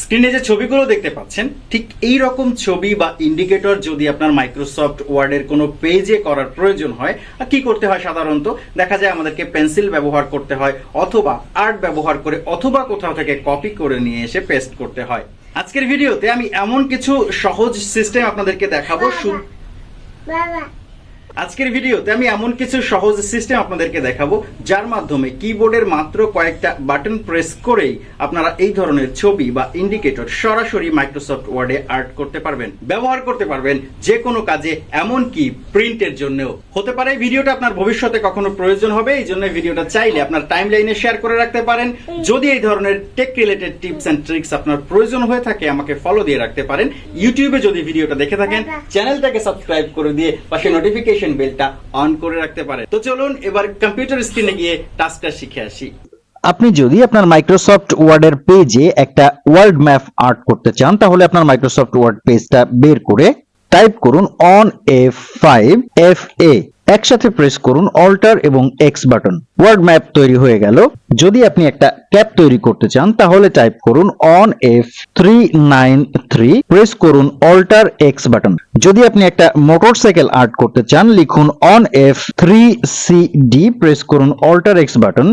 স্ক্রিনে যে ছবিগুলো দেখতে পাচ্ছেন ঠিক এই রকম ছবি বা ইন্ডিকেটর যদি আপনার মাইক্রোসফট ওয়ার্ডের কোনো পেজে করার প্রয়োজন হয় আর কি করতে হয় সাধারণত? দেখা যায় আমাদেরকে পেন্সিল ব্যবহার করতে হয় অথবা আর্ট ব্যবহার করে অথবা কোথাও থেকে কপি করে নিয়ে এসে পেস্ট করতে হয়। আজকের ভিডিওতে আমি এমন কিছু সহজ সিস্টেম আপনাদেরকে দেখাবো বাবা আজকের ভিডিওতে আমি এমন কিছু সহজ সিস্টেম আপনাদেরকে দেখাবো যার মাধ্যমে কিবোর্ডের মাত্র কয়েকটা বাটন প্রেস করেই আপনারা এই ধরনের ছবি বা ইন্ডিকেটর সরাসরি মাইক্রোসফট ওয়ার্ডে আর্ট করতে পারবেন ব্যবহার করতে পারবেন যে কোনো কাজে এমন কি প্রিন্টের জন্যও। হতে পারে ভিডিওটা আপনার ভবিষ্যতে কখনো প্রয়োজন হবে এই জন্য ভিডিওটা চাইলে আপনার টাইম লাইনে শেয়ার করে রাখতে পারেন। যদি এই ধরনের tech related tips and tricks আপনার প্রয়োজন হয়ে থাকে আমাকে ফলো দিয়ে রাখতে পারেন। ইউটিউবে যদি ভিডিওটা দেখে থাকেন চ্যানেলটাকে সাবস্ক্রাইব করে দিয়ে পাশে নোটিফিকেশন বেলটা অন করে রাখতে পারেন তো চলুন এবার কম্পিউটার স্ক্রিনে গিয়ে টাস্কটা শিখে আসি। আপনি যদি আপনার মাইক্রোসফট ওয়ার্ডের পেজে একটা ওয়ার্ল্ড ম্যাপ আর্ট করতে চান, তাহলে আপনার মাইক্রোসফট ওয়ার্ড পেজটা বের করে টাইপ করুন on A five F A একসাথে প্রেস করুন অল্টার এবং এক্স বাটন ওয়ার্ড ম্যাপ তৈরি হয়ে গেল। যদি আপনি একটা ক্যাপ তৈরি করতে চান, তাহলে টাইপ করুন on F three nine three press করুন অল্টার এক্স বাটন যদি আপনি একটা মোটরসাইকেল আর্ট করতে চান, লিখুন on F three C D press করুন অল্টার এক্স বাটন